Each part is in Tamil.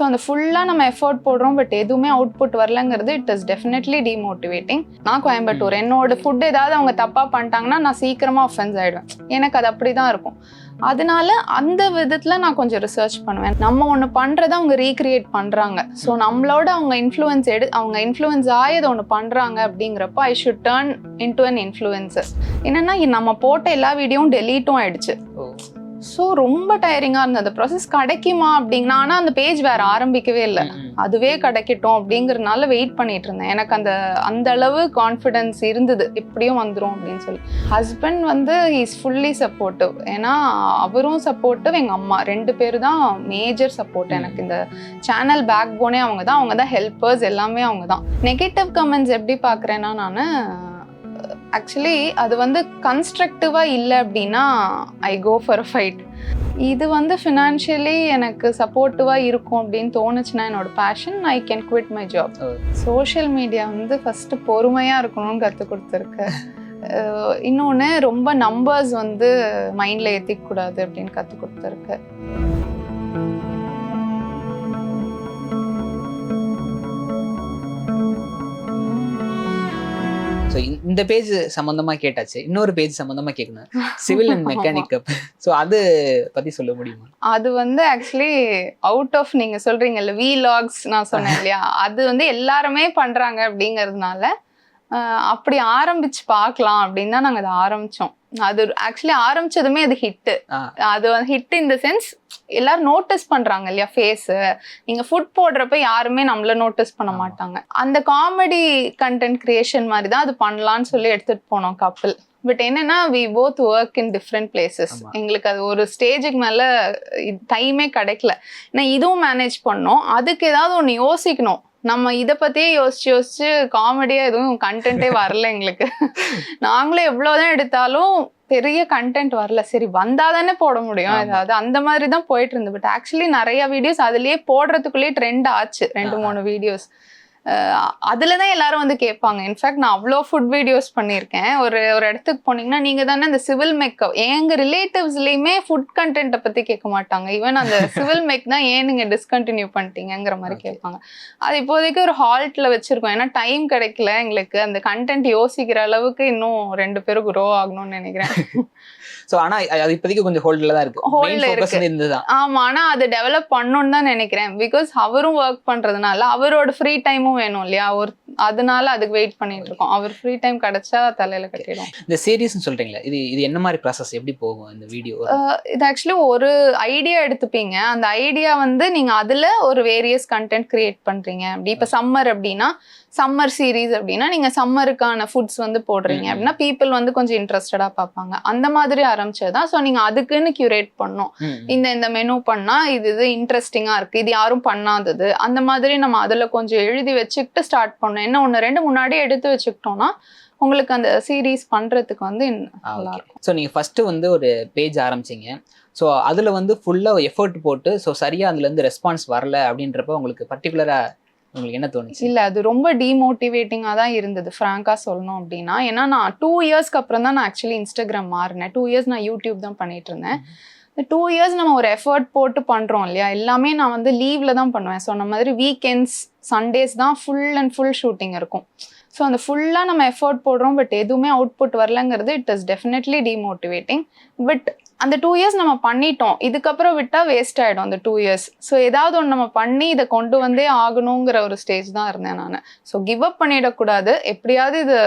ஸோ அந்த ஃபுல்லாக நம்ம எஃபோர்ட் போடுறோம் பட் எதுவுமே அவுட்புட் வரலங்கிறது இட் இஸ் டெஃபினெட்லி டிமோட்டிவேட்டிங் நான் கோயம்புத்தூர். என்னோட ஃபுட் ஏதாவது அவங்க தப்பாக பண்ணிட்டாங்கன்னா நான் சீக்கிரமாக ஒஃபென்ஸ் ஆகிடுவேன் எனக்கு அது அப்படி தான் இருக்கும். அதனால அந்த விதத்தில் நான் கொஞ்சம் ரிசர்ச் பண்ணுவேன். நம்ம ஒன்று பண்ணுறத அவங்க ரீக்ரியேட் பண்ணுறாங்க ஸோ நம்மளோட அவங்க இன்ஃப்ளூயன்ஸ் எடு அவங்க இன்ஃப்ளூயன்ஸ் ஆகி அதை ஒன்று பண்ணுறாங்க அப்படிங்கிறப்ப I should turn into an influences என்னன்னா நம்ம போட்ட எல்லா வீடியோவும் டெலீட்டும் ஆயிடுச்சு. ஸோ ரொம்ப டயரிங்காக இருந்தது. அந்த ப்ராசஸ் கிடைக்குமா அப்படிங்கன்னா ஆனால் அந்த பேஜ் வேற ஆரம்பிக்கவே இல்லை. அதுவே கிடைக்கட்டும் அப்படிங்கறதுனால வெயிட் பண்ணிட்டு இருந்தேன். எனக்கு அந்த அந்த அளவு கான்ஃபிடன்ஸ் இருந்தது. எப்படியும் வந்துரும் அப்படின்னு சொல்லி. ஹஸ்பண்ட் வந்து இஸ் ஃபுல்லி சப்போர்ட்டிவ் ஏன்னா அவரும் சப்போர்ட்டிவ் எங்க அம்மா ரெண்டு பேர் தான் மேஜர் சப்போர்ட் எனக்கு இந்த சேனல் பேக் போனே அவங்க தான். அவங்க தான் ஹெல்ப்பர்ஸ் எல்லாமே அவங்க தான். நெகட்டிவ் கமெண்ட்ஸ் எப்படி பார்க்குறேன்னா நான் ஆக்சுவலி அது வந்து கன்ஸ்ட்ரக்டிவாக இல்லை அப்படின்னா ஐ கோ ஃபார் ஃபைட் இது வந்து ஃபினான்ஷியலி எனக்கு சப்போர்ட்டிவாக இருக்கும் அப்படின்னு தோணுச்சுன்னா என்னோட passion I can quit my job. Social media வந்து ஃபஸ்ட்டு பொறுமையாக இருக்கணும்னு கற்றுக் கொடுத்துருக்கு. இன்னொன்று ரொம்ப நம்பர்ஸ் வந்து மைண்டில் ஏற்றிக்கூடாது அப்படின்னு கற்றுக் கொடுத்துருக்கு. ஸோ இந்த பேஜ் சம்பந்தமா கேட்டாச்சு. இன்னொரு பேஜ் சம்பந்தமா கேட்கணும் சிவில் அண்ட் மெக்கானிக் ஸோ அது பத்தி சொல்ல முடியுமா? அது வந்து ஆக்சுவலி அவுட் ஆஃப் நீங்க சொல்றீங்கல்ல வி லாக்ஸ் நான் சொன்னேன் இல்லையா? அது வந்து எல்லாருமே பண்றாங்க அப்படிங்கிறதுனால அப்படி ஆரம்பிச்சு பார்க்கலாம் அப்படின்னு தான் நாங்கள் அதை ஆரம்பிச்சோம். அது ஆக்சுவலி ஆரம்பிச்சதுமே அது ஹிட்டு. அது ஹிட் இன் த சென்ஸ் எல்லாரும் நோட்டீஸ் பண்றாங்க இல்லையா ஃபேஸ் நீங்க ஃபுட் போடுறப்ப யாருமே நம்மள நோட்டீஸ் பண்ண. மாட்டாங்க. அந்த காமெடி கண்டென்ட் கிரியேஷன் மாதிரி தான் அது பண்ணலாம்னு சொல்லி எடுத்துட்டு போனோம் கப்பிள் பட் என்னன்னா we both work in different places. எங்களுக்கு அது ஒரு ஸ்டேஜுக்கு மேல டைமே கிடைக்கல. ஏன்னா இதுவும் மேனேஜ் பண்ணோம். அதுக்கு ஏதாவது ஒன்று யோசிக்கணும். நம்ம இதை பத்தியே யோசிச்சு யோசிச்சு காமெடியா எதுவும் கண்டென்ட்டே வரல எங்களுக்கு. நாங்களே எவ்வளவுதான் எடுத்தாலும் பெரிய கண்டென்ட் வரல. சரி வந்தா தானே போட முடியும். ஏதாவது அந்த மாதிரி தான் போயிட்டு இருந்து பட் ஆக்சுவலி நிறைய வீடியோஸ் அதுலயே போடுறதுக்குள்ளேயே ட்ரெண்ட் ஆச்சு. ரெண்டு. மூணு வீடியோஸ் அதுல தான் எல்லாரும் வந்து கேட்பாங்க. இன்ஃபேக்ட் நான் அவ்வளோ ஃபுட் வீடியோஸ் பண்ணியிருக்கேன். ஒரு ஒரு இடத்துக்கு போனீங்கன்னா நீங்க தானே இந்த சிவில் மேக்கப் எங்க ரிலேட்டிவ்ஸ்லயுமே ஃபுட் கண்டென்ட்டை பத்தி கேட்க மாட்டாங்க. ஈவன் அந்த சிவில் மேக் தான் ஏன் நீங்க டிஸ்கண்டினியூ பண்ணிட்டீங்கங்கிற மாதிரி. கேட்பாங்க. அது இப்போதைக்கு ஒரு ஹால்ட்ல வச்சிருக்கோம். ஏன்னா டைம் கிடைக்கல எங்களுக்கு. அந்த கண்டென்ட் யோசிக்கிற அளவுக்கு இன்னும் ரெண்டு பேரும் க்ரோ ஆகணும்னு நினைக்கிறேன். ஸோ ஆனா அது இப்போதைக்கு கொஞ்சம் ஹோல்டில் தான் இருக்கு. Hold மெயின் ல ஃபோக்கஸ் இருக்கு. ஆமா ஆனா அதை டெவலப் பண்ணணும்னு தான் நினைக்கிறேன். பிகாஸ் அவரும் ஒர்க் பண்றதுனால அவரோட ஃப்ரீ டைமும் வேணும் இல்லையா? ஒரு அதனால அதுக்கு வெயிட் பண்ணிட்டு இருக்கோம். அவர் ஃப்ரீ டைம் கிடைச்சா தலையில கட்டிடும் இந்த சீரியஸ்னு சொல்றீங்களா இது இது என்ன மாதிரி ப்ராசஸ் எப்படி போகும் இந்த வீடியோ இது ஆக்சுவலி ஒரு ஐடியா எடுத்துப்பீங்க. அந்த ஐடியா வந்து நீங்க அதுல ஒரு வேரியஸ் கண்டென்ட் கிரியேட் பண்றீங்க. அப்படி இப்ப சம்மர் அப்படின்னா சம்மர் சீரீஸ் அப்படின்னா நீங்க சம்மருக்கான ஃபுட்ஸ் வந்து போடுறீங்க. அப்படின்னா பீப்புள் வந்து கொஞ்சம் இன்ட்ரெஸ்டடா பார்ப்பாங்க. அந்த மாதிரி ஆரம்பிச்சதுதான். ஸோ நீங்க அதுக்குன்னு கியூரேட் பண்ணணும். இந்த இந்த மெனு பண்ணா இது இது இன்ட்ரெஸ்டிங்கா இருக்கு. இது யாரும் பண்ணாதது. அந்த மாதிரி நம்ம அதுல கொஞ்சம் எழுதி வச்சுக்கிட்டு ஸ்டார்ட் பண்ணோம் என்ன ஒன்று ரெண்டு முன்னாடி எடுத்து வச்சுக்கிட்டோம்னா உங்களுக்கு அந்த சீரீஸ் பண்றதுக்கு வந்து இன்னும் நல்லா இருக்கும். ஸோ நீங்கள் ஃபஸ்ட்டு வந்து ஒரு பேஜ் ஆரம்பிச்சீங்க. ஸோ அதில் வந்து ஃபுல்லாக எஃபோர்ட் போட்டு ஸோ சரியாக அதுலேருந்து ரெஸ்பான்ஸ் வரல அப்படின்றப்ப உங்களுக்கு பர்டிகுலராக உங்களுக்கு என்ன தோணுச்சு? இல்ல அது ரொம்ப டிமோட்டிவேட்டிங்காக தான் இருந்தது ஃப்ராங்கா சொல்லணும் அப்படின்னா. ஏன்னா நான் டூ இயர்ஸ்க்கு அப்புறம் தான் நான் ஆக்சுவலி இன்ஸ்டாகிராம் மாறினேன். டூ இயர்ஸ் நான் யூடியூப் தான் பண்ணிட்டு இருந்தேன். டூ இயர்ஸ் நம்ம ஒரு எஃபர்ட் போட்டு பண்றோம் இல்லையா? எல்லாமே நான் வந்து லீவ்ல தான் பண்ணுவேன். சொன்ன மாதிரி வீக்கெண்ட்ஸ் சண்டேஸ் தான் ஃபுல் அண்ட் ஃபுல் ஷூட்டிங் இருக்கும். ஸோ அந்த ஃபுல்லாக நம்ம எஃபர்ட் போடுறோம் பட் எதுவுமே output வரலங்கிறது it is definitely demotivating but அந்த டூ இயர்ஸ் நம்ம பண்ணிட்டோம். இதுக்கப்புறம் விட்டா வேஸ்ட் ஆயிடும் அந்த டூ இயர்ஸ் ஸோ ஏதாவது ஒன்று நம்ம பண்ணி இதை கொண்டு வந்தே ஆகணுங்கிற ஒரு ஸ்டேஜ் தான் இருந்தேன் நான். ஸோ கிவ் அப் பண்ணிடக்கூடாது. எப்படியாவது இது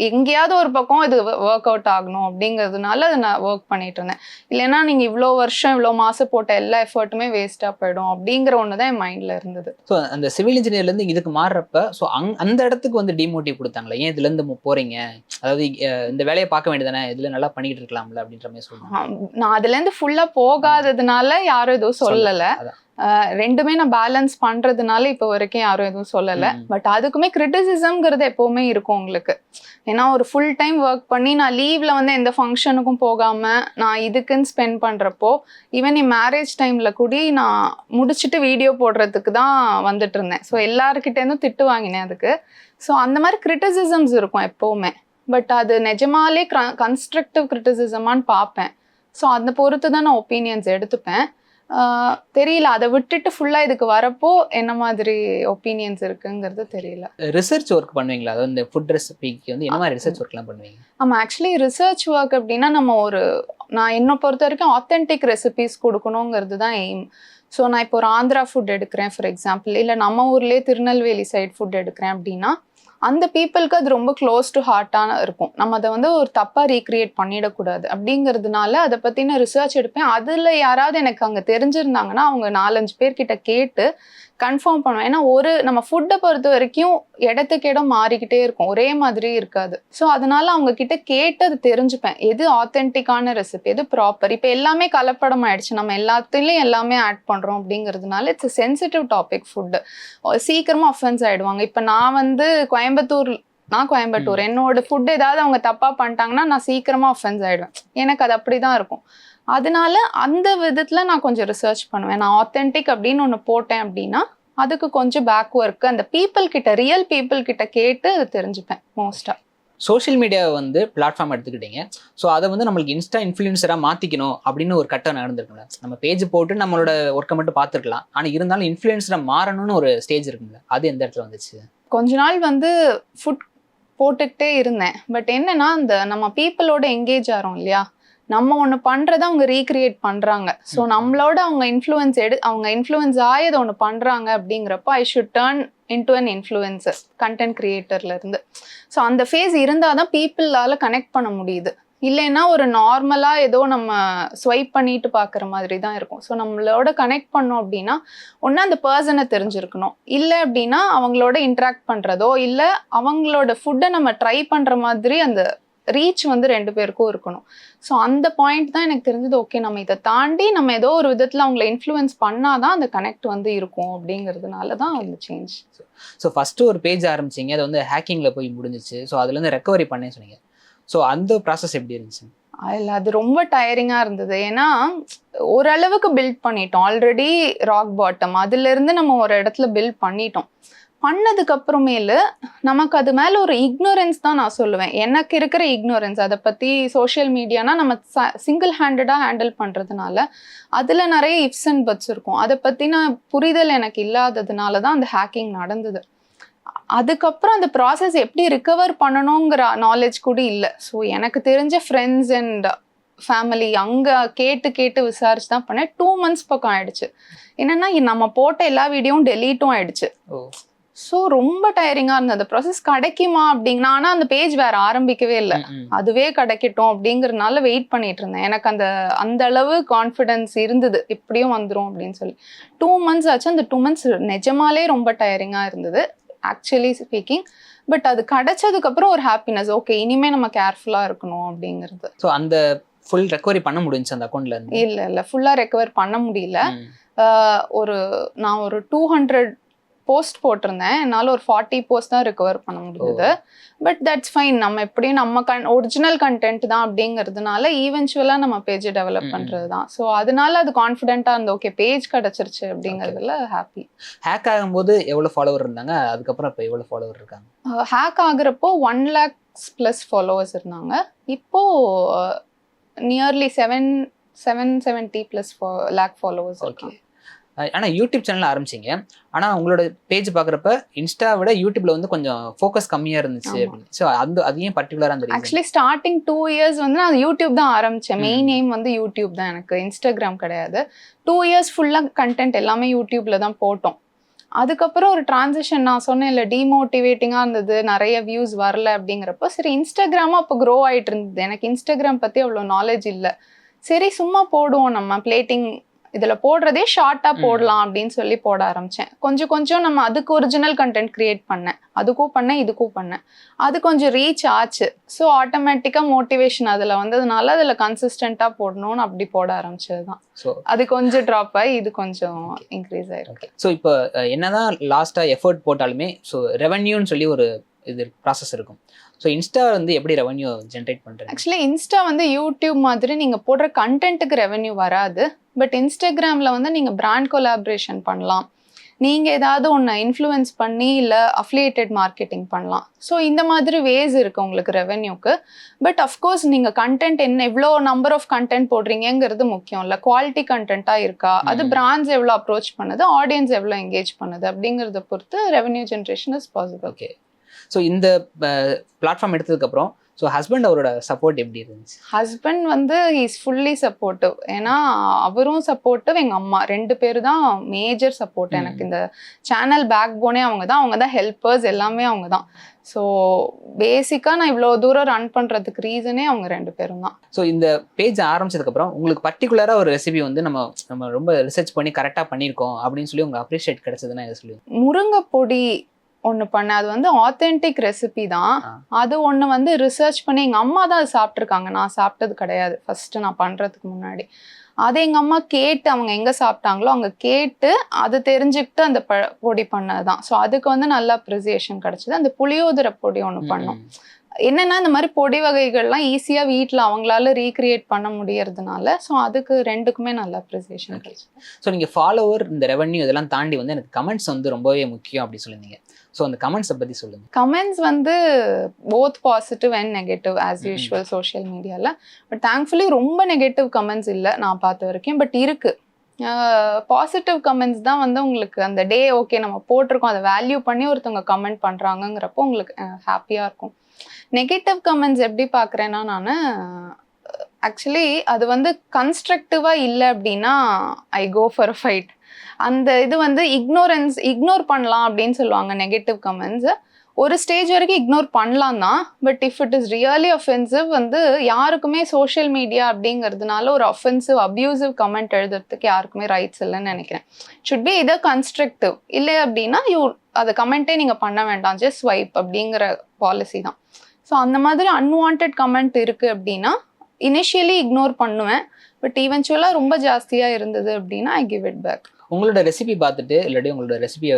எங்கேயாவது ஒரு பக்கம் இது ஒர்க் அவுட் ஆகணும் அப்படிங்கிறதுனால அதை நான் ஒர்க் பண்ணிட்டு இருந்தேன். இல்லைன்னா நீங்க இவ்வளோ வருஷம் இவ்வளோ மாசம் போட்ட எல்லா எஃபர்ட்டுமே வேஸ்டா போயிடும் அப்படிங்கிற ஒன்று தான் என் மைண்ட்ல இருந்தது. ஸோ அந்த சிவில் இன்ஜினியர்லேருந்து இதுக்கு மாறுறப்ப ஸோ அங் அந்த இடத்துக்கு வந்து டிமோட்டிவ் கொடுத்தாங்களே ஏன் இதுலேருந்து போகிறீங்க அதாவது இந்த வேலையை பார்க்க வேண்டியதானே இதில் நல்லா பண்ணிக்கிட்டு இருக்கலாம்ல அப்படின்ற மாதிரி சொல்லுவாங்க நான் அதுல இருந்து ஃபுல்லா போகாததுனால யாரும் எதுவும் சொல்லல. ரெண்டுமே நான் பேலன்ஸ் பண்றதுனால இப்போ வரைக்கும் யாரும் எதுவும் சொல்லல. பட் அதுக்குமே கிரிட்டிசிசம்ங்கிறது எப்பவுமே இருக்கும் உங்களுக்கு. ஏன்னா ஒரு ஃபுல் டைம் ஒர்க் பண்ணி நான் லீவ்ல வந்து எந்த ஃபங்க்ஷனுக்கும் போகாம நான் இதுக்குன்னு ஸ்பெண்ட் பண்றப்போ ஈவன் என் மேரேஜ் டைம்ல கூட நான் முடிச்சுட்டு வீடியோ போடுறதுக்கு தான் வந்துட்டு இருந்தேன். ஸோ எல்லாருக்கிட்டேருந்தும் திட்டு வாங்கினேன் அதுக்கு. ஸோ அந்த மாதிரி கிரிட்டிசிசம்ஸ் இருக்கும் எப்பவுமே. பட் அது நிஜமாலே கன்ஸ்ட்ரக்டிவ் கிரிட்டிசிசமான்னு பார்ப்பேன். ஸோ அந்த பொறுத்து தான் நான் ஒப்பீனியன்ஸ் எடுத்துப்பேன். தெரியல. அதை விட்டுட்டு ஃபுல்லா இதுக்கு வரப்போ என்ன மாதிரி ஒப்பீனியன்ஸ் இருக்குங்கிறது தெரியல. ரிசர்ச் ஒர்க் பண்ணுவீங்களா? அதாவது இந்த ஃபுட் ரெசிபிக்கு வந்து என்ன மாதிரி ரிசர்ச் ஒர்க்லாம் பண்ணுவீங்க? ஆமா ஆக்சுவலி ரிசர்ச் ஒர்க் அப்படின்னா நம்ம ஒரு நான் என்னை பொறுத்த வரைக்கும் ஆத்தென்டிக் ரெசிபிஸ் கொடுக்கணுங்கிறது தான் எய்ம் ஸோ நான் இப்போ ஒரு ஆந்திரா ஃபுட் எடுக்கிறேன் ஃபார் எக்ஸாம்பிள் இல்லை நம்ம ஊர்லேயே திருநெல்வேலி சைடு ஃபுட் எடுக்கிறேன் அப்படின்னா அந்த பீப்புளுக்கு அது ரொம்ப க்ளோஸ் டு ஹார்ட்டான இருக்கும். நம்ம அதை வந்து ஒரு தப்பாக ரீக்ரியேட் பண்ணிடக்கூடாது. அப்படிங்கிறதுனால அதை பற்றின ரிசர்ச் எடுப்பேன். அதில் யாராவது எனக்கு அங்கே தெரிஞ்சிருந்தாங்கன்னா அவங்க நாலஞ்சு பேர்கிட்ட கேட்டு கன்ஃபார்ம் பண்ணுவேன். ஏன்னா ஒரு நம்ம ஃபுட்டை பொறுத்த வரைக்கும் இடத்துக்கு இடம் மாறிக்கிட்டே இருக்கும். ஒரே மாதிரி இருக்காது. ஸோ அதனால அவங்க கிட்ட கேட்டு அது தெரிஞ்சுப்பேன். எது ஆத்தென்டிக்கான ரெசிபி எது ப்ராப்பர் இப்போ எல்லாமே கலப்படம் ஆயிடுச்சு. நம்ம எல்லாத்துலேயும் எல்லாமே ஆட் பண்ணுறோம் அப்படிங்கிறதுனால இட்ஸ் சென்சிட்டிவ் டாபிக் ஃபுட்டு சீக்கிரமா அஃபென்ஸ் ஆயிடுவாங்க. இப்போ நான் வந்து கோயம்புத்தூர் நான் கோயம்புத்தூர். என்னோட ஃபுட் ஏதாவது அவங்க தப்பா பண்ணிட்டாங்கன்னா நான் சீக்கிரமா அஃபென்ஸ் ஆயிடுவேன். எனக்கு அது அப்படிதான் இருக்கும். அதனால அந்த விதத்துல நான் கொஞ்சம் ரிசர்ச் பண்ணுவேன். நான் ஆத்தென்டிக் அப்படின்னு ஒன்று போட்டேன் அப்படின்னா அதுக்கு கொஞ்சம் பேக் ஒர்க் அந்த பீப்புள் கிட்ட ரியல் பீப்புள் கிட்ட கேட்டு அது தெரிஞ்சுப்பேன் மோஸ்டா சோஷியல் மீடியாவை வந்து பிளாட்ஃபார்ம் எடுத்துக்கிட்டீங்க. ஸோ அதை வந்து நம்மளுக்கு இன்ஸ்டா இன்ஃப்ளூயன்சராக மாற்றிக்கணும் அப்படின்னு ஒரு கட்டம் நடந்திருக்கும்ல. நம்ம பேஜ் போட்டு நம்மளோட ஒர்க்கை மட்டும் பார்த்துருக்கலாம். ஆனால் இருந்தாலும் இன்ஃப்ளூயன்சராக மாறணும்னு ஒரு ஸ்டேஜ் இருக்குங்களா அது எந்த இடத்துல வந்துச்சு? கொஞ்ச நாள் வந்து ஃபுட் போட்டுக்கிட்டே இருந்தேன். பட் என்னன்னா அந்த நம்ம பீப்புளோட எங்கேஜ் ஆகிறோம் இல்லையா? நம்ம ஒன்று பண்ணுறத அவங்க ரீக்ரியேட் பண்ணுறாங்க ஸோ. நம்மளோட அவங்க இன்ஃப்ளூயன்ஸ் எடு அவங்க இன்ஃப்ளூயன்ஸ் ஆகி அதை ஒன்று பண்ணுறாங்க அப்படிங்கிறப்போ I should turn into an influencer content கிரியேட்டர்ல இருந்து. ஸோ அந்த ஃபேஸ் இருந்தால் தான் பீப்புளால கனெக்ட் பண்ண முடியுது. இல்லைன்னா ஒரு நார்மலாக ஏதோ நம்ம ஸ்வைப் பண்ணிட்டு பார்க்குற மாதிரி தான் இருக்கும். ஸோ நம்மளோட கனெக்ட் பண்ணோம் அப்படின்னா ஒன்று அந்த பர்சனை தெரிஞ்சிருக்கணும். இல்லை அப்படின்னா அவங்களோட இன்ட்ராக்ட் பண்ணுறதோ இல்லை அவங்களோட ஃபுட்டை நம்ம ட்ரை பண்ணுற மாதிரி அந்த ரீச் வந்து ரெண்டு பேருக்கும் இருக்கணும். ஸோ அந்த பாயிண்ட் தான் எனக்கு தெரிஞ்சது ஓகே நம்ம இதை தாண்டி நம்ம ஏதோ ஒரு விதத்தில் அவங்கள இன்ஃப்ளூயன்ஸ் பண்ணாதான் அந்த கனெக்ட் வந்து இருக்கும் அப்படிங்கிறதுனால தான் அந்த சேஞ்ச் ஸோ ஃபஸ்ட்டு ஒரு பேஜ் ஆரம்பிச்சிங்க அது வந்து ஹேக்கிங்கில் போய் முடிஞ்சிச்சு. ஸோ அதுலேருந்து ரெக்கவரி பண்ணேன்னு சொன்னீங்க. ஸோ அந்த ப்ராசஸ் எப்படி இருந்துச்சு? அதில் அது ரொம்ப டயரிங்காக இருந்தது. ஏன்னா ஓரளவுக்கு பில்ட் பண்ணிட்டோம். ஆல்ரெடி ராக் பாட்டம் அதுலேருந்து நம்ம ஒரு இடத்துல பில்ட் பண்ணிட்டோம். பண்ணதுக்கு அப்புறமேல நமக்கு அது மேலே ஒரு இக்னோரன்ஸ் தான் நான் சொல்லுவேன். எனக்கு இருக்கிற இக்னோரன்ஸ் அதை பற்றி சோஷியல் மீடியானா நம்ம சிங்கிள் ஹேண்டடாக ஹேண்டில் பண்ணுறதுனால அதில் நிறைய இஃப்ஸ் அண்ட் பட்ஸ் இருக்கும். அதை பற்றின புரிதல் எனக்கு இல்லாததுனால தான் அந்த ஹேக்கிங் நடந்தது. அதுக்கப்புறம் அந்த ப்ராசஸ் எப்படி ரிகவர் பண்ணணுங்கிற நாலேஜ் கூட இல்லை. ஸோ எனக்கு தெரிஞ்ச ஃப்ரெண்ட்ஸ் அண்ட் ஃபேமிலி அங்கே கேட்டு கேட்டு விசாரிச்சு தான் பண்ணேன். டூ மந்த்ஸ் பக்கம் ஆயிடுச்சு. என்னன்னா நம்ம போட்ட எல்லா வீடியோவும் டெலீட்டும் ஆயிடுச்சு. ஓ. ஸோ ரொம்ப டயரிங்காக இருந்தது. அந்த ப்ராசஸ் கிடைக்குமா அப்படிங்கன்னா ஆனால் அந்த பேஜ் வேற ஆரம்பிக்கவே இல்லை. அதுவே கிடைக்கட்டும் அப்படிங்கறதுனால வெயிட் பண்ணிட்டு இருந்தேன். எனக்கு அந்த அந்த அளவு கான்ஃபிடன்ஸ் இருந்தது. எப்படியும் வந்துரும் அப்படின்னு சொல்லி. டூ மந்த்ஸ் ஆச்சு. அந்த டூ மந்த்ஸ் நிஜமாலே ரொம்ப டயரிங்காக இருந்தது ஆக்சுவலி ஸ்பீக்கிங் பட் அது கிடைச்சதுக்கு அப்புறம் ஒரு ஹாப்பினஸ் ஓகே இனிமே நம்ம கேர்ஃபுல்லா இருக்கணும் அப்படிங்கிறது. ஸோ அந்த ஃபுல் ரெக்கவரி பண்ண முடிஞ்சுச்சு அந்த அக்கௌண்ட்ல இருந்து? இல்ல இல்ல. ஃபுல்லா ரெக்கவர் பண்ண முடியல. ஒரு நான் ஒரு டூ ஹண்ட்ரட் போஸ்ட் போட்டிருந்தேன். என்னால் ஒரு ஃபார்ட்டி போஸ்ட் தான் ரெக்கவர் பண்ண முடியுது பட் தட்ஸ் ஃபைன் நம்ம எப்படியும் நம்ம கன் ஒரிஜினல் கண்டென்ட் தான் அப்படிங்கிறதுனால ஈவென்ச்சுவலாக நம்ம பேஜை டெவலப். பண்ணுறது தான். ஸோ அதனால அது கான்ஃபிடென்ட்டாக இருந்தது ஓகே பேஜ் கிடச்சிருச்சு அப்படிங்கிறதுல ஹாப்பி ஹேக் ஆகும்போது எவ்வளோ ஃபாலோவர் இருந்தாங்க? அதுக்கப்புறம் இப்போ எவ்வளோ ஃபாலோவர் இருக்காங்க? ஹேக் ஆகுறப்போ ஒன் லேக்ஸ் ப்ளஸ் ஃபாலோவர்ஸ் இருந்தாங்க. இப்போ nearly seven seven seventy plus lakh followers okay ஆனால் யூடியூப் சேனல் ஆரம்பிச்சிங்க. ஆனால் உங்களோட பேஜ் பார்க்குறப்ப இன்ஸ்டா விட யூடியூப்ல வந்து கொஞ்சம் ஃபோக்கஸ் கம்மியாக இருந்துச்சு. அப்படின்னு. ஸோ அந்த அது ஏன் பர்டிகுலராக reason? Actually starting two years வந்து நான் யூடியூப் தான் ஆரம்பிச்சேன். ம். மெயின் எய்ம் வந்து யூடியூப் தான் எனக்கு. இன்ஸ்டாகிராம் கிடையாது. டூ இயர்ஸ் ஃபுல்லாக கண்டென்ட் எல்லாமே யூடியூப்ல தான் போட்டோம். அதுக்கப்புறம் ஒரு டிரான்சிஷன் நான் சொன்னேன் இல்லை டிமோட்டிவேட்டிங்காக இருந்தது நிறைய வியூஸ் வரல அப்படிங்கிறப்போ சரி இன்ஸ்டாகிராமும் அப்போ க்ரோ ஆயிட்டு இருந்தது. எனக்கு இன்ஸ்டாகிராம் பற்றி அவ்வளோ நாலேஜ் இல்லை. சரி சும்மா போடுவோம் நம்ம. பிளேட்டிங் இதில் போடுறதே ஷார்ட்டாக. போடலாம் அப்படின்னு சொல்லி போட ஆரம்பித்தேன் கொஞ்சம் கொஞ்சம் நம்ம அதுக்கு ஒரிஜினல் கண்டென்ட் கிரியேட் பண்ணேன். அதுக்கும் பண்ணேன் இதுக்கும் பண்ணேன். அது கொஞ்சம் ரீச் ஆச்சு. ஸோ ஆட்டோமேட்டிக்காக மோட்டிவேஷன் அதில் வந்ததுனால அதில் கன்சிஸ்டண்ட்டாக போடணும்னு அப்படி போட ஆரம்பிச்சது தான் ஸோ அது கொஞ்சம் ட்ராப் ஆகி இது கொஞ்சம் இன்க்ரீஸ் ஆயிருக்கு. ஸோ இப்போ என்னதான் லாஸ்ட்டாக எஃபர்ட் போட்டாலுமே ஸோ ரெவன்யூன்னு சொல்லி ஒரு இது ப்ராசஸ் இருக்கும். ஸோ இன்ஸ்டா வந்து எப்படி ரெவன்யூ ஜென்ரேட் பண்ணுறேன் ஆக்சுவலி இன்ஸ்டா வந்து யூடியூப் மாதிரி நீங்கள் போடுற கண்டென்ட்டுக்கு ரெவென்யூ வராது. பட் இன்ஸ்டாகிராமில் வந்து நீங்கள் பிராண்ட் கொலாபரேஷன் பண்ணலாம். நீங்க ஏதாவது ஒன்று இன்ஃப்ளூயன்ஸ் பண்ணி இல்லை அஃபிலியேட்டட் மார்க்கெட்டிங் பண்ணலாம். ஸோ இந்த மாதிரி வேஸ் இருக்கு உங்களுக்கு ரெவென்யூக்கு பட் அஃப்கோர்ஸ் நீங்க கண்டென்ட் என்ன எவ்வளோ நம்பர் ஆஃப் கண்டென்ட் போடுறீங்கிறது முக்கியம் இல்லை. குவாலிட்டி கண்டென்ட்டாக இருக்கா? அது. பிராண்ட்ஸ் எவ்வளோ அப்ரோச் பண்ணுது? ஆடியன்ஸ் எவ்வளோ எங்கேஜ் பண்ணுது? அப்படிங்கிறத பொறுத்து revenue generation is possible okay so இந்த பிளாட்ஃபார்ம் எடுத்ததுக்கப்புறம் ஸோ ஹஸ்பண்ட் அவரோட சப்போர்ட் எப்படி இருந்துச்சு? ஹஸ்பண்ட் வந்து இஸ் ஃபுல்லி சப்போர்ட்டிவ் ஏன்னா அவரும் சப்போர்ட்டிவ் எங்கள் அம்மா ரெண்டு பேர் தான் மேஜர் சப்போர்ட். எனக்கு. இந்த சேனல் பேக் போனே அவங்க தான். அவங்க தான் ஹெல்ப்பர்ஸ் எல்லாமே அவங்க தான். ஸோ பேசிக்காக நான் இவ்வளோ தூரம் ரன் பண்ணுறதுக்கு ரீசனே அவங்க ரெண்டு பேரும் தான். ஸோ இந்த பேஜ் ஆரம்பிச்சதுக்கப்புறம் உங்களுக்கு பர்டிகுலராக ஒரு ரெசிபி வந்து நம்ம நம்ம ரொம்ப ரிசர்ச் பண்ணி கரெக்டாக பண்ணியிருக்கோம் அப்படின்னு சொல்லி உங்களுக்கு அப்ரிஷியேட் கிடைச்சதுன்னா சொல்லி முருங்கை பொடி ஒன்று பண்ணேன் அது வந்து ஆத்தென்டிக் ரெசிபி தான். அது ஒன்று வந்து ரிசர்ச் பண்ணி எங்கள் அம்மா தான் அது சாப்பிட்ருக்காங்க நான் சாப்பிட்டது கிடையாது. ஃபர்ஸ்ட் நான் பண்ணுறதுக்கு முன்னாடி. அது எங்கள் அம்மா கேட்டு அவங்க எங்கே சாப்பிட்டாங்களோ அங்கே கேட்டு அது தெரிஞ்சுக்கிட்டு அந்த ப பொடி பண்ணது தான் ஸோ அதுக்கு வந்து நல்ல அப்ரிசியேஷன் கிடச்சிது. அந்த புளியோதரை பொடி ஒன்று பண்ணோம். என்னன்னா இந்த மாதிரி பொடி வகைகள்லாம் ஈஸியாக வீட்டில் அவங்களால ரீக்ரியேட் பண்ண முடியறதுனால ஸோ அதுக்கு ரெண்டுக்குமே நல்ல அப்ரிசியேஷன். கிடைச்சிது. ஸோ நீங்கள் ஃபாலோவர் இந்த ரெவன்யூ இதெல்லாம் தாண்டி வந்து எனக்கு கமெண்ட்ஸ் வந்து ரொம்பவே முக்கியம் அப்படி சொல்லியிருந்தீங்க. ஸோ அந்த கமெண்ட்ஸை பற்றி சொல்லுங்கள் கமெண்ட்ஸ் வந்து both positive and negative as. Usual social மீடியாவில் பட் தேங்க்ஃபுல்லி ரொம்ப நெகட்டிவ் கமெண்ட்ஸ் இல்லை நான் பார்த்த வரைக்கும். பட் இருக்கு. பாசிட்டிவ் கமெண்ட்ஸ் தான் வந்து உங்களுக்கு அந்த டே ஓகே நம்ம போட்டிருக்கோம். அதை வேல்யூ பண்ணி ஒருத்தவங்க கமெண்ட் பண்ணுறாங்கங்கிறப்போ உங்களுக்கு ஹாப்பியாக இருக்கும். நெகட்டிவ் கமெண்ட்ஸ் எப்படி பார்க்குறேன்னா நான் ஆக்சுவலி அது வந்து கன்ஸ்ட்ரக்டிவாக இல்லை அப்படின்னா ஐ கோ ஃபார் ஃபைட் அந்த இது வந்து இக்னோரன்ஸ் இக்னோர் பண்ணலாம் அப்படின்னு சொல்லுவாங்க நெகட்டிவ் கமெண்ட்ஸ் ஒரு ஸ்டேஜ் வரைக்கும் இக்னோர் பண்ணலாம் தான். But if it is really offensive வந்து யாருக்குமே சோஷியல் மீடியா அப்படிங்கிறதுனால ஒரு அஃபென்சிவ் அப்யூசிவ் கமெண்ட் எழுதுறதுக்கு யாருக்குமே ரைட்ஸ் இல்லைன்னு நினைக்கிறேன். சுட் பி இதர் கன்ஸ்ட்ரக்டிவ் இல்லை அப்படின்னா யூ அதை கமெண்ட்டே நீங்கள் பண்ண வேண்டாம். ஜஸ்ட் ஸ்வைப் அப்படிங்கிற பாலிசி தான். ஸோ அந்த மாதிரி அன்வான்ட் கமெண்ட் இருக்குது அப்படின்னா இனிஷியலி இக்னோர் பண்ணுவேன். பட் ஈவென்ச்சுவலாக ரொம்ப ஜாஸ்தியாக இருந்தது அப்படின்னா ஐ கிவ் இட் பேக் உங்களோட ரெசிபி பார்த்துட்டு இல்லாட்டி உங்களோட ரெசிபியை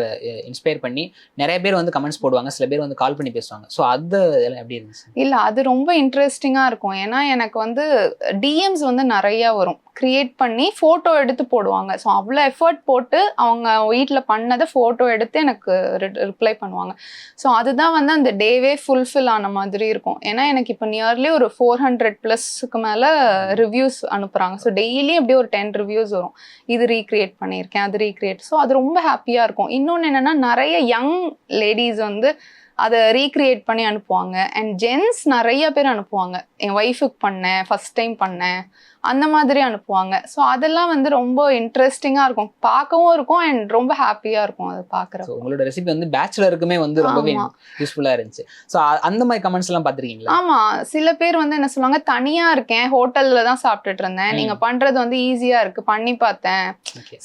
இன்ஸ்பயர் பண்ணி நிறைய பேர் வந்து கமெண்ட்ஸ் போடுவாங்க. சில பேர் வந்து கால் பண்ணி பேசுவாங்க. ஸோ அது இதெல்லாம் எப்படி இருந்துச்சு? இல்லை அது ரொம்ப இன்ட்ரெஸ்டிங்காக இருக்கும். ஏன்னா எனக்கு வந்து டிஎம்ஸ் வந்து நிறையா வரும். கிரியேட் பண்ணி ஃபோட்டோ எடுத்து போடுவாங்க. ஸோ அவ்வளோ எஃபர்ட் போட்டு அவங்க வீட்டில் பண்ணதை ஃபோட்டோ எடுத்து எனக்கு ரிப்ளை பண்ணுவாங்க. ஸோ அதுதான் வந்து அந்த டேவே ஃபுல்ஃபில் ஆன மாதிரி இருக்கும். ஏன்னா எனக்கு இப்போ நியர்லி ஒரு ஃபோர் ஹண்ட்ரட் ப்ளஸ்க்கு மேலே ரிவ்யூஸ் அனுப்புகிறாங்க ஸோ டெய்லி அப்படியே ஒரு டென் ரிவ்யூஸ் வரும். இது ரீக்ரியேட் பண்ணியிருக்கேன் அது ரீக்ரியேட் ஸோ அது ரொம்ப ஹாப்பியாக இருக்கும். இன்னொன்று என்னென்னா நிறைய யங் லேடிஸ் வந்து அதை ரீக்ரியேட் பண்ணி அனுப்புவாங்க. அண்ட் ஜென்ஸ் நிறைய பேர் அனுப்புவாங்க. என் ஒய்ஃபுக்கு பண்ணேன் ஃபர்ஸ்ட் டைம் பண்ணேன் அந்த மாதிரி அனுப்புவாங்க. ஸோ அதெல்லாம் வந்து ரொம்ப இன்ட்ரெஸ்டிங்காக இருக்கும். பார்க்கவும் இருக்கும் அண்ட் ரொம்ப ஹாப்பியாக இருக்கும் அதை பார்க்குறப்ப. உங்களோட ரெசிபி வந்து பேச்சுலருக்குமே வந்து ரொம்பவே. யூஸ்ஃபுல்லாக இருந்துச்சு. ஸோ அந்த மாதிரி கமெண்ட்ஸ் எல்லாம் பார்த்துருக்கீங்களா? ஆமா. சில பேர் வந்து என்ன சொல்லுவாங்க தனியா இருக்கேன் ஹோட்டல்ல தான் சாப்பிட்டுட்டு இருந்தேன். ம். நீங்க பண்றது வந்து ஈஸியா இருக்கு பண்ணி பார்த்தேன்.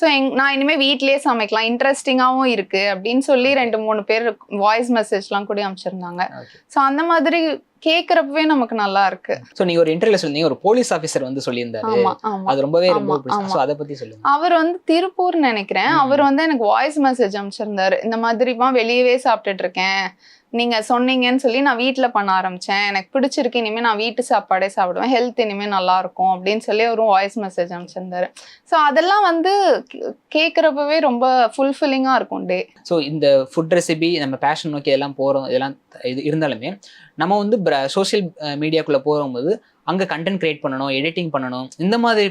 ஸோ நான் இனிமே வீட்லயே சமைக்கலாம் இன்ட்ரெஸ்டிங்காகவும் இருக்கு. அப்படின்னு சொல்லி ரெண்டு மூணு பேர் வாய்ஸ் மெசேஜ்லாம் கூட அனுப்பிச்சிருந்தாங்க. ஓகே ஸோ அந்த மாதிரி கேட்குறப்பவே நமக்கு நல்லா இருக்கு ஸோ நீங்க ஒரு இன்டர்வியூல சொன்னீங்க ஒரு போலீஸ் ஆஃபீஸர் வந்து சொல்லியிருந்தாரு. அது ரொம்பவே ரொம்ப. ஸோ அதை பத்தி சொல்லுங்க. அவர் வந்து திருப்பூர் நினைக்கிறேன். அவர் வந்து எனக்கு வாய்ஸ் மெசேஜ் அனுப்பிச்சிருந்தாரு. இந்த மாதிரிமா வெளியவே சாப்பிட்டுட்டு இருக்கேன். நீங்க சொன்னீங்கன்னு சொல்லி நான் வீட்ல பண்ண ஆரம்பிச்சேன். எனக்கு பிடிச்சிருக்கு இனிமே நான் வீட்டு சாப்பாடே சாப்பிடுவேன். ஹெல்த் இனிமே நல்லா இருக்கும் அப்படின்னு சொல்லி அவரும் வாய்ஸ் மெசேஜ் அனுப்பிச்சிருந்தாரு. ஸோ அதெல்லாம் வந்து கேட்கறப்பவே ரொம்ப ஃபுல்ஃபில்லிங்கா இருக்கும் டே. ஸோ இந்த ஃபுட் ரெசிபி நம்ம பேஷன் நோக்கி இதெல்லாம் போகிறோம் இதெல்லாம் இது இருந்தாலுமே நம்ம வந்து சோஷியல் மீடியாக்குள்ளே போகும்போது அங்கே கண்டென்ட் கிரியேட் பண்ணணும் எடிட்டிங் பண்ணணும் இந்த மாதிரி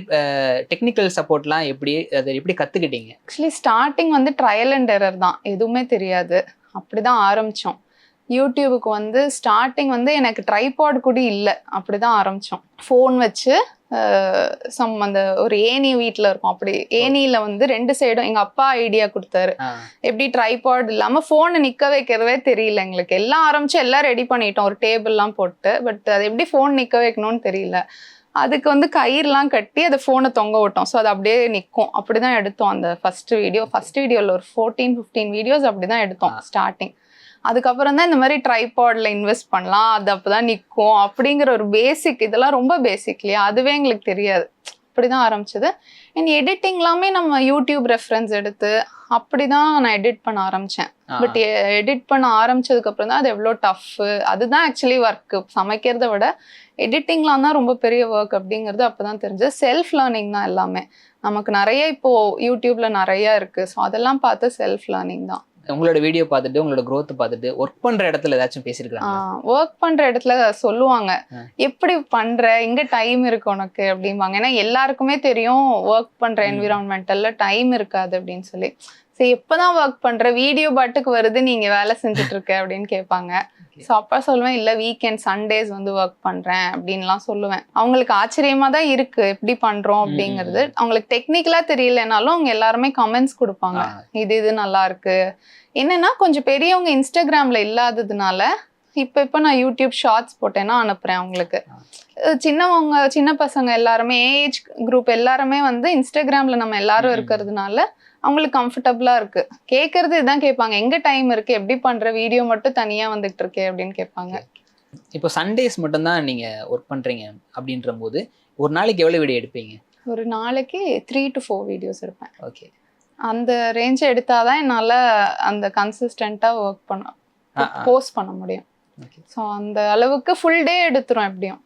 டெக்னிக்கல் சப்போர்ட்லாம் எப்படி அதை எப்படி கற்றுக்கிட்டீங்க ஆக்சுவலி ஸ்டார்டிங் வந்து ட்ரையல் அண்ட் எரர் தான். எதுவுமே தெரியாது. அப்படிதான் ஆரம்பிச்சோம். யூடியூபுக்கு வந்து ஸ்டார்டிங் வந்து எனக்கு ட்ரைபாட் கூட இல்லை. அப்படிதான் ஆரம்பிச்சோம். ஃபோன் வச்சு சம் அந்த ஒரு ஏணி வீட்டில் இருக்கும். அப்படி ஏணியில வந்து ரெண்டு சைடும் எங்க அப்பா ஐடியா கொடுத்தாரு. எப்படி ட்ரைபாட் இல்லாம ஃபோனை நிக்க வைக்கிறதே தெரியல எங்களுக்கு. எல்லாம் ஆரம்பிச்சு எல்லாம் ரெடி பண்ணிட்டோம். ஒரு டேபிள்லாம் போட்டு பட் அது எப்படி ஃபோன் நிக்க வைக்கணும்னு தெரியல. அதுக்கு வந்து கயிறுலாம் கட்டி அதை ஃபோனை தொங்க விட்டோம். ஸோ அது அப்படியே நிற்கும் அப்படிதான் எடுத்தோம் அந்த ஃபர்ஸ்ட் வீடியோ ஃபர்ஸ்ட் வீடியோவில் ஒரு ஃபோர்டீன் ஃபிஃப்டீன் வீடியோஸ் அப்படிதான் எடுத்தோம் ஆ. ஸ்டார்டிங் அதுக்கப்புறம் தான் இந்த மாதிரி ட்ரைபாட்ல இன்வெஸ்ட் பண்ணலாம் அது அப்பதான் நிற்கும் அப்படிங்கிற ஒரு பேசிக் இதெல்லாம் ரொம்ப பேசிக் இல்லையா? அதுவே எங்களுக்கு தெரியாது. அப்படிதான் ஆரம்பிச்சது. அண்ட் எடிட்டிங்லாமே நம்ம யூடியூப் ரெஃபரன்ஸ் எடுத்து அப்படிதான் நான் எடிட் பண்ண ஆரம்பிச்சேன். பட் எடிட் பண்ண ஆரம்பிச்சதுக்கு அப்புறம் தான் அது எவ்வளோ டஃப்பு அதுதான் ஆக்சுவலி ஒர்க்கு சமைக்கிறத விட எடிட்டிங்லாம் தான் ரொம்ப பெரிய ஒர்க் அப்படிங்கிறது அப்பதான் தெரிஞ்சது. செல்ஃப் லேர்னிங் தான் எல்லாமே. நமக்கு நிறைய இப்போ யூடியூப்ல நிறைய இருக்கு. ஸோ அதெல்லாம் பார்த்து செல்ஃப் லேர்னிங் தான். உங்களோட வீடியோ பார்த்துட்டு உங்களோட growth பார்த்துட்டு ஒர்க் பண்ற இடத்துல ஏதாச்சும் பேசியிருக்காங்க ஒர்க் பண்ற இடத்துல சொல்லுவாங்க. எப்படி பண்ற? எங்க டைம் இருக்கு உனக்கு? அப்படிம்பாங்க. ஏன்னா எல்லாருக்குமே தெரியும் ஒர்க் பண்ற. என்விரான்மெண்டல்ல டைம் இருக்காது அப்படின்னு சொல்லி. சரி எப்பதான் ஒர்க் பண்ற? வீடியோ பாட்டுக்கு வருது நீங்க வேலை செஞ்சுட்டு இருக்க அப்படின்னு கேட்பாங்க. ஸோ அப்பா சொல்லுவேன் இல்ல வீக்கெண்ட் சண்டேஸ் வந்து ஒர்க் பண்றேன் அப்படின்லாம் சொல்லுவேன். அவங்களுக்கு ஆச்சரியமா தான் இருக்கு எப்படி பண்றோம் அப்படிங்கிறது. அவங்களுக்கு டெக்னிக்கலா தெரியலனாலும் அவங்க எல்லாருமே கமெண்ட்ஸ் கொடுப்பாங்க. இது இது நல்லா இருக்கு. என்னன்னா கொஞ்சம் பெரியவங்க இன்ஸ்டாகிராம்ல இல்லாததுனால இப்போ இப்போ நான் யூடியூப் ஷார்ட்ஸ் போட்டேன்னா அனுப்புறேன் அவங்களுக்கு. சின்னவங்க சின்ன பசங்க எல்லாருமே ஏஜ் குரூப் எல்லாருமே வந்து இன்ஸ்டாகிராம்ல நம்ம எல்லாரும். இருக்கிறதுனால அவங்களுக்கு கம்ஃபர்டபுளா இருக்கு. கேட்கறது இதான் கேட்பாங்க. எங்க டைம் இருக்கு? எப்படி பண்ற? வீடியோ மட்டும் தனியா வந்துட்டு இருக்கே அப்படின்னு கேட்பாங்க. இப்போ சண்டேஸ் மட்டும்தான் நீங்க ஒர்க் பண்றீங்க அப்படின்ற போது ஒரு நாளைக்கு எவ்வளவு வீடியோ எடுப்பீங்க? ஒரு நாளைக்கு த்ரீ டு ஃபோர் வீடியோஸ் இருப்பேன் ஓகே அந்த ரேஞ்ச் எடுத்தாதான் என்னால அந்த கன்சிஸ்டண்டா ஒர்க் பண்ண போஸ்ட் பண்ண முடியும். ஸோ அந்த அளவுக்கு ஃபுல் டே எடுத்துரும் எப்படியும்.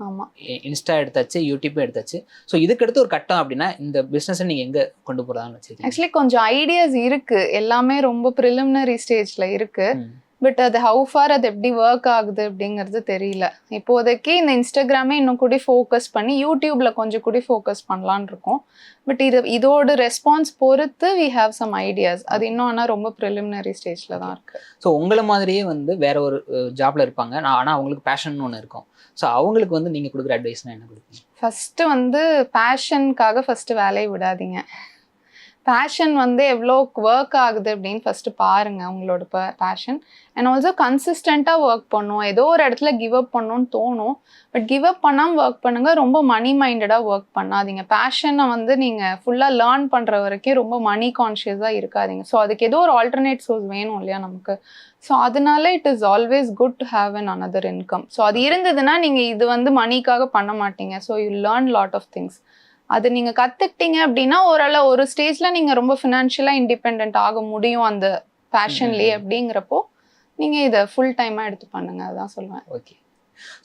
ஆ ஆமா இன்ஸ்டா எடுத்தாச்சு யூடியூப்பும் எடுத்தாச்சு. ஸோ இதுக்கு அடுத்து ஒரு கட்டம் அப்படின்னா இந்த பிஸ்னஸை நீங்க எங்க கொண்டு போறதான்னு வச்சிருக்கீங்க ஆக்சுவலி கொஞ்சம் ஐடியாஸ் இருக்கு. எல்லாமே ரொம்ப ப்ரிலிமினரி ஸ்டேஜ்ல இருக்கு. ம். பட் அது ஹவு ஃபார் அது எப்படி ஒர்க் ஆகுது அப்படிங்கிறது தெரியல. இப்போதைக்கு இந்த இன்ஸ்டாகிராமே இன்னும் கூடி ஃபோக்கஸ் பண்ணி யூடியூப்ல கொஞ்சம் கூடி ஃபோக்கஸ் பண்ணலான்னு இருக்கோம். பட் இது இதோட ரெஸ்பான்ஸ் பொறுத்து வி ஹாவ் சம் ஐடியாஸ் அது இன்னும் ஆனால் ரொம்ப ப்ரிலிமினரி ஸ்டேஜ்ல தான் இருக்கு. ஸோ உங்களை மாதிரியே வந்து வேற ஒரு ஜாப்ல இருப்பாங்க. நான் ஆனால் அவங்களுக்கு பேஷன் ஒன்று இருக்கும். ஸோ அவங்களுக்கு வந்து நீங்க கொடுக்குற அட்வைஸ்னா என்ன கொடுப்பீங்க? ஃபர்ஸ்ட் வந்து பேஷனுக்காக ஃபர்ஸ்ட் வேலையை விடாதீங்க. பேஷன் வந்து எவ்வளோ ஒர்க் ஆகுது அப்படின்னு ஃபஸ்ட்டு பாருங்கள் உங்களோட பேஷன் அண்ட் ஆல்சோ கன்சிஸ்டண்ட்டாக ஒர்க் பண்ணும். ஏதோ ஒரு இடத்துல கிவ் அப் பண்ணணும்னு தோணும். பட் கிவ் அப் பண்ணாமல் ஒர்க் பண்ணுங்கள் ரொம்ப மணி மைண்டடாக ஒர்க் பண்ணாதீங்க. பேஷனை வந்து நீங்கள் ஃபுல்லாக லேர்ன் பண்ணுற வரைக்கும் ரொம்ப மணி கான்ஷியஸாக இருக்காதீங்க. ஸோ அதுக்கு ஏதோ ஒரு ஆல்டர்னேட் சோர்ஸ் வேணும் இல்லையா நமக்கு. ஸோ அதனால it is always good to have an another income so அது இருந்ததுன்னா நீங்கள் இது வந்து மணிக்காக பண்ண மாட்டீங்க. So you learn lot of things அது நீங்க கத்துக்கிட்டீங்க அப்படின்னா ஓரளவு ஒரு ஸ்டேஜ்ல நீங்க ரொம்ப ஃபினான்ஷியலா இண்டிபெண்ட் ஆக முடியும் அந்த பேஷன்லயே அப்படிங்கிறப்போ நீங்க இதை ஃபுல் டைமா எடுத்து பண்ணுங்க. அதான் சொல்லுவேன். ஓகே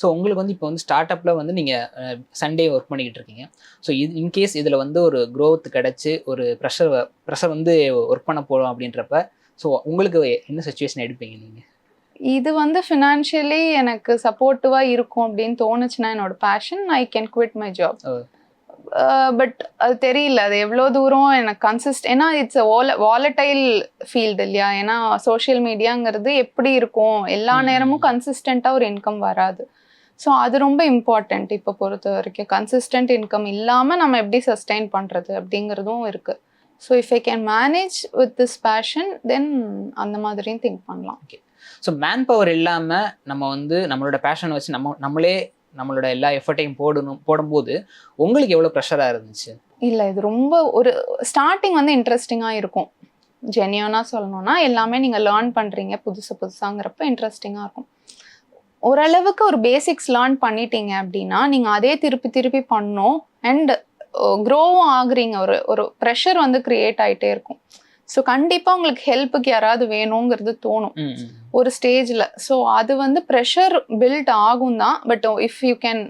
ஸோ உங்களுக்கு வந்து இப்போ வந்து ஸ்டார்ட் அப்பில் வந்து நீங்கள் சண்டே ஒர்க் பண்ணிக்கிட்டு இருக்கீங்க. ஸோ இது இன்கேஸ் இதில் வந்து ஒரு growth கிடைச்சு ஒரு ப்ரெஷர் ப்ரெஷர் வந்து ஒர்க் பண்ண போகிறோம் அப்படின்றப்ப ஸோ உங்களுக்கு என்ன சுச்சுவேஷன் எடுப்பீங்க நீங்கள் இது வந்து ஃபினான்ஷியலி எனக்கு சப்போர்ட்டிவா இருக்கும் அப்படின்னு தோணுச்சுன்னா என்னோட passion I can quit my job. But அது தெரியல. அது எவ்வளோ தூரம் எனக்கு கன்சிஸ்ட் ஏன்னா இட்ஸ் வாலடைல் ஃபீல்டு இல்லையா? ஏன்னா சோஷியல் மீடியாங்கிறது எப்படி இருக்கும்? எல்லா. நேரமும் கன்சிஸ்டண்ட்டாக ஒரு இன்கம் வராது. ஸோ அது ரொம்ப இம்பார்ட்டண்ட் இப்போ பொறுத்த வரைக்கும். கன்சிஸ்டன்ட் இன்கம் இல்லாமல் நம்ம எப்படி சஸ்டைன் பண்ணுறது அப்படிங்கிறதும் இருக்குது so if I can manage with this passion then அந்த மாதிரியும் திங்க் பண்ணலாம். ஸோ மேன் பவர் இல்லாமல் நம்ம வந்து நம்மளோட பேஷனை வச்சு நம்ம நம்மளே நம்மளோட எல்லா எஃபர்ட்டையும் போடணும் போடும்போது உங்களுக்கு எவ்வளோ ப்ரெஷராக இருந்துச்சு? இல்லை இது ரொம்ப ஒரு ஸ்டார்டிங் வந்து இன்ட்ரெஸ்டிங்காக இருக்கும். ஜென்யூனாக சொல்லணும்னா எல்லாமே நீங்கள் லேர்ன் பண்ணுறீங்க புதுசு புதுசாங்கிறப்ப இன்ட்ரெஸ்டிங்காக இருக்கும். ஓரளவுக்கு ஒரு பேசிக்ஸ் லேர்ன் பண்ணிட்டீங்க அப்படின்னா நீங்கள் அதே திருப்பி திருப்பி பண்ணணும் அண்ட் க்ரோவும் ஆகுறீங்க. ஒரு ஒரு ப்ரெஷர் வந்து க்ரியேட் ஆகிட்டே இருக்கும். ஸோ கண்டிப்பாக உங்களுக்கு ஹெல்ப்புக்கு யாராவது வேணுங்கிறது தோணும். ஒரு ஸ்டேஜில் ஸோ அது வந்து ப்ரெஷர் பில்ட் ஆகும் தான். பட் இஃப் யூ கேன்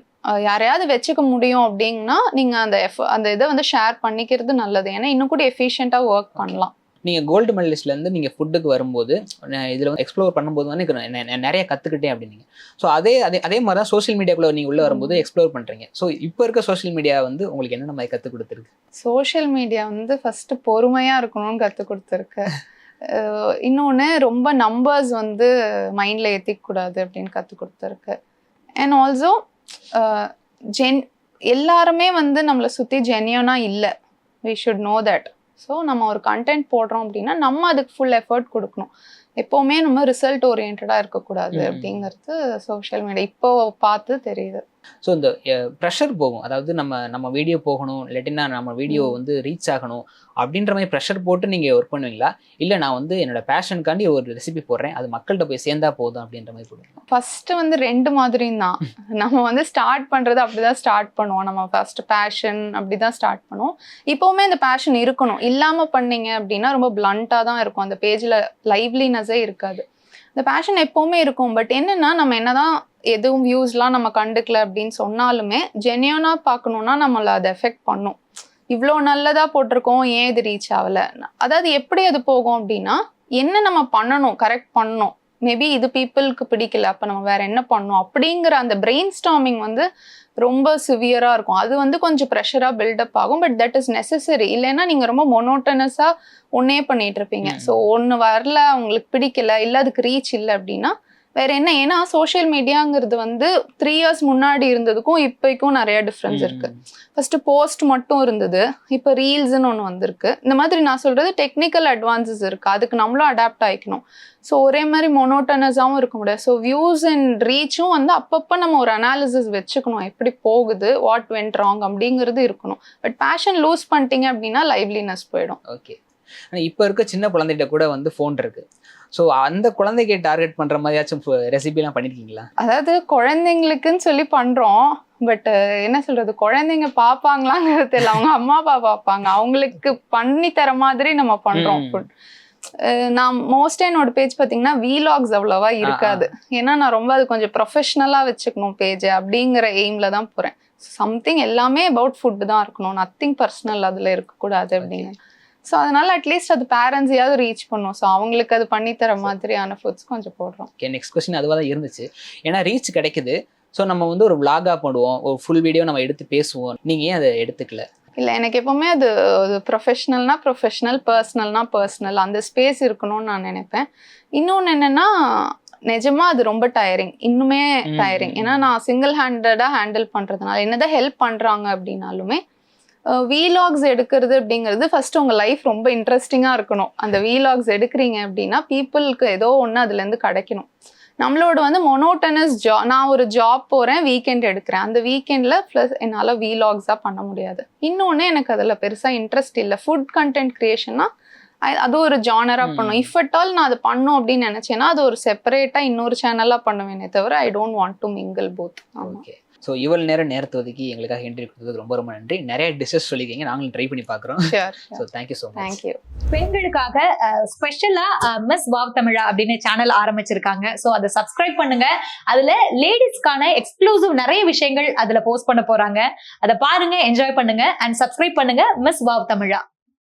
யாரையாவது வச்சுக்க முடியும் அப்படின்னா நீங்கள் அந்த எஃப் அந்த இதை வந்து ஷேர் பண்ணிக்கிறது நல்லது. ஏன்னா இன்னும் கூட எஃபிஷியண்ட்டாக ஒர்க் பண்ணலாம். நீங்கள் கோல்டு மெடலிஸ்ட்லேருந்து நீங்கள் ஃபுட்டுக்கு வரும்போது இதில் வந்து எக்ஸ்ப்ளோர் பண்ணும்போது வந்து எனக்கு நிறைய கற்றுக்கிட்டேன் அப்படின்னீங்க. ஸோ அதே அதே அதே மாதிரி தான் சோஷியல் மீடியாக்குள்ளே நீங்கள் உள்ளே வரும்போது எக்ஸ்ப்ளோர் பண்ணுறீங்க ஸோ இப்போ இருக்க சோஷியல் மீடியா வந்து உங்களுக்கு என்னென்ன மாதிரி கற்றுக் கொடுத்துருக்கு? சோஷியல் மீடியா வந்து ஃபஸ்ட்டு பொறுமையாக இருக்கணும்னு கற்றுக் கொடுத்துருக்கு. இன்னொன்று ரொம்ப நம்பர்ஸ் வந்து மைண்டில் ஏற்றிக்கூடாது அப்படின்னு கற்றுக் கொடுத்துருக்கு. அண்ட் ஆல்சோ ஜென் எல்லாருமே வந்து நம்மளை சுற்றி ஜென்யூனாக இல்லை. We should know that so நம்ம ஒரு கண்டென்ட் போடுறோம் அப்படின்னா நம்ம அதுக்கு ஃபுல் எஃபர்ட் கொடுக்கணும். எப்போவுமே நம்ம ரிசல்ட் ஓரியன்டாக இருக்கக்கூடாது. அப்படிங்கிறது சோஷியல் மீடியா இப்போ பார்த்து தெரியுது. ஸோ இந்த ப்ரெஷர் போகும். அதாவது நம்ம நம்ம வீடியோ போகணும் இல்லாட்டினா நம்ம வீடியோ. வந்து ரீச் ஆகணும் அப்படின்ற மாதிரி ப்ரெஷர் போட்டு நீங்கள் ஒர்க் பண்ணுவீங்களா? இல்லை நான் வந்து என்னோட பேஷனுக்காண்டி ஒரு ரெசிபி போடுறேன் அது மக்கள்கிட்ட போய் சேர்ந்தா போதும் அப்படின்ற மாதிரி போடுவீங்களா? ஃபர்ஸ்ட் வந்து ரெண்டு மாதிரியும் தான். நம்ம வந்து ஸ்டார்ட் பண்றது அப்படிதான் ஸ்டார்ட் பண்ணுவோம். நம்ம ஃபர்ஸ்ட் பேஷன் அப்படிதான் ஸ்டார்ட் பண்ணுவோம். இப்போவுமே இந்த பேஷன் இருக்கணும். இல்லாம பண்ணீங்க அப்படின்னா ரொம்ப பிளண்டா தான் இருக்கும். அந்த பேஜ்ல லைவ்லினஸே இருக்காது. இந்த பேஷன் எப்பவுமே இருக்கும். பட் என்னன்னா நம்ம என்னதான் எதுவும் வியூஸ்லாம் நம்ம கண்டுக்கல அப்படின்னு சொன்னாலுமே ஜென்யூனா பார்க்கணும்னா நம்மள அதை எஃபெக்ட் பண்ணும். இவ்வளோ நல்லதா போட்டிருக்கோம் ஏன் இது ரீச் ஆகல? அதாவது எப்படி அது போகும் அப்படின்னா என்ன நம்ம பண்ணணும் கரெக்ட் பண்ணணும்? மேபி இது பீப்புளுக்கு பிடிக்கல அப்போ நம்ம வேற என்ன பண்ணணும்? அப்படிங்கிற அந்த பிரெயின் ஸ்டாமிங் வந்து ரொம்ப சிவியராக இருக்கும். அது வந்து கொஞ்சம் ப்ரெஷராக பில்டப் ஆகும் பட் தட் இஸ் நெசசரி இல்லைன்னா நீங்கள் ரொம்ப மொனோட்டனஸாக ஒன்னே பண்ணிட்டு இருப்பீங்க. ஸோ ஒன்று வரல அவங்களுக்கு பிடிக்கல இல்லை அதுக்கு ரீச் இல்லை அப்படின்னா வேற என்ன? ஏன்னா சோஷியல் மீடியாங்கிறது வந்து த்ரீ இயர்ஸ் முன்னாடி இருந்ததுக்கும் இப்போக்கும் நிறைய டிஃப்ரென்ஸ் இருக்கு. ஃபர்ஸ்ட் போஸ்ட் மட்டும் இருந்தது. இப்போ ரீல்ஸ்னு ஒன்று வந்திருக்கு. இந்த மாதிரி நான் சொல்றது டெக்னிக்கல் அட்வான்சஸ் இருக்கு. அதுக்கு நம்மளும் அடாப்ட் ஆயிக்கணும். ஸோ ஒரே மாதிரி மொனோட்டனஸாகவும் இருக்க முடியாது. ஸோ வியூஸ் அண்ட் ரீச்சும் வந்து அப்பப்போ நம்ம ஒரு அனாலிசிஸ் வச்சுக்கணும். எப்படி போகுது? வாட் வென்ட் ராங் அப்படிங்கிறது இருக்கணும். பட் பேஷன் லூஸ் பண்ணிட்டீங்க அப்படின்னா லைவ்லினஸ் போயிடும். ஓகே ஆனால் இப்போ இருக்க சின்ன குழந்தைகிட்ட கூட வந்து ஃபோன் இருக்கு. ஸோ அந்த குழந்தைக்கு டார்கெட் பண்ற மாதிரியாச்சும் ரெசிபிலாம் பண்ணிருக்கீங்களா? அதாவது குழந்தைங்களுக்குன்னு சொல்லி பண்றோம். பட் என்ன சொல்றது? குழந்தைங்க பாப்பாங்களாங்கிறது தெரியல. அவங்க அம்மா அப்பா பார்ப்பாங்க அவங்களுக்கு பண்ணி தர மாதிரி நம்ம பண்றோம். நான் மோஸ்ட் என்னோட பேஜ் பாத்தீங்கன்னா வீலாக்ஸ் அவ்வளவா இருக்காது. ஏன்னா நான் ரொம்ப அது கொஞ்சம் ப்ரொஃபஷ்னலா வச்சுக்கணும் பேஜ் அப்படிங்கிற எய்ம்ல தான் போறேன். சம்திங் எல்லாமே அபவுட் ஃபுட் தான் இருக்கணும். நத்திங் பர்சனல் அதுல இருக்கக்கூடாது அப்படிங்க ஸோ அதனால அட்லீஸ்ட் அது பேரண்ட்ஸையாவது ரீச் பண்ணும். ஸோ அவங்களுக்கு அது பண்ணி தர மாதிரியான ஃபுட்ஸ் கொஞ்சம் போடுறோம். ஓகே நெக்ஸ்ட் கொஸ்டின் அதுவாக தான் இருந்துச்சு. ஏன்னா ரீச் கிடைக்குது. ஸோ நம்ம வந்து ஒரு vlog-ஆ போடுவோம். ஒரு ஃபுல் வீடியோ நம்ம எடுத்து பேசுவோம். நீங்கள் ஏன் அதை எடுத்துக்கல? இல்லை எனக்கு எப்பவுமே அது அது ப்ரொஃபஷ்னல்னா ப்ரொஃபஷ்னல் பர்சனல்னா பர்சனல் அந்த ஸ்பேஸ் இருக்கணும்னு நான் நினைப்பேன். இன்னொன்று என்னன்னா நிஜமா அது ரொம்ப டயரிங் இன்னுமே டயரிங் ஏன்னா. நான் சிங்கிள் ஹேண்டடாக ஹேண்டில் பண்ணுறதுனால என்னதான் ஹெல்ப் பண்ணுறாங்க அப்படின்னாலுமே வீலாக்ஸ் எடுக்கிறது அப்படிங்கிறது ஃபர்ஸ்ட் உங்கள் லைஃப் ரொம்ப இன்ட்ரெஸ்டிங்காக இருக்கணும். அந்த வீலாக்ஸ் எடுக்கிறீங்க அப்படின்னா பீப்புளுக்கு ஏதோ ஒன்று அதுலேருந்து கிடைக்கணும். நம்மளோட வந்து மொனோட்டனஸ் ஜா நான் ஒரு ஜாப் போகிறேன் வீக்கெண்ட் எடுக்கிறேன். அந்த வீக்கெண்டில் ப்ளஸ் என்னால் வீலாக்ஸாக பண்ண முடியாது. இன்னொன்று எனக்கு அதில் பெருசாக இன்ட்ரெஸ்ட் இல்லை. ஃபுட் கண்டென்ட் க்ரியேஷன்னா அது ஒரு ஜானராக. பண்ணும். இஃப் அட் ஆல் நான் அதை பண்ணும் அப்படின்னு நினச்சேன்னா அது ஒரு செப்பரேட்டாக இன்னொரு சேனலாக பண்ணுவேனே தவிர I don't want to mingle both okay so இவ்வளவு நேரம் நேரத்தை ஒதுக்கி எங்களுக்காக என்ட்ரி கொடுத்ததுக்கு ரொம்ப ரொம்ப நன்றி. நிறைய டிஷஸ் சொல்லியிருக்கீங்க. நாங்களும் ட்ரை பண்ணி பார்க்குறோம். So thank you so much thank you பெண்களுக்காக ஸ்பெஷலா மிஸ் வாவ் தமிழா அப்படின்னு சேனல் ஆரம்பிச்சிருக்காங்க. சோ அதை சப்ஸ்கிரைப் பண்ணுங்க. அதுல லேடிஸ்க்கான எக்ஸ்க்ளூசிவ் நிறைய விஷயங்கள் அதுல போஸ்ட் பண்ண போறாங்க. அதை பாருங்க என்ஜாய் பண்ணுங்க. அண்ட் சப்ஸ்கிரைப் பண்ணுங்க மிஸ் வாவ் தமிழா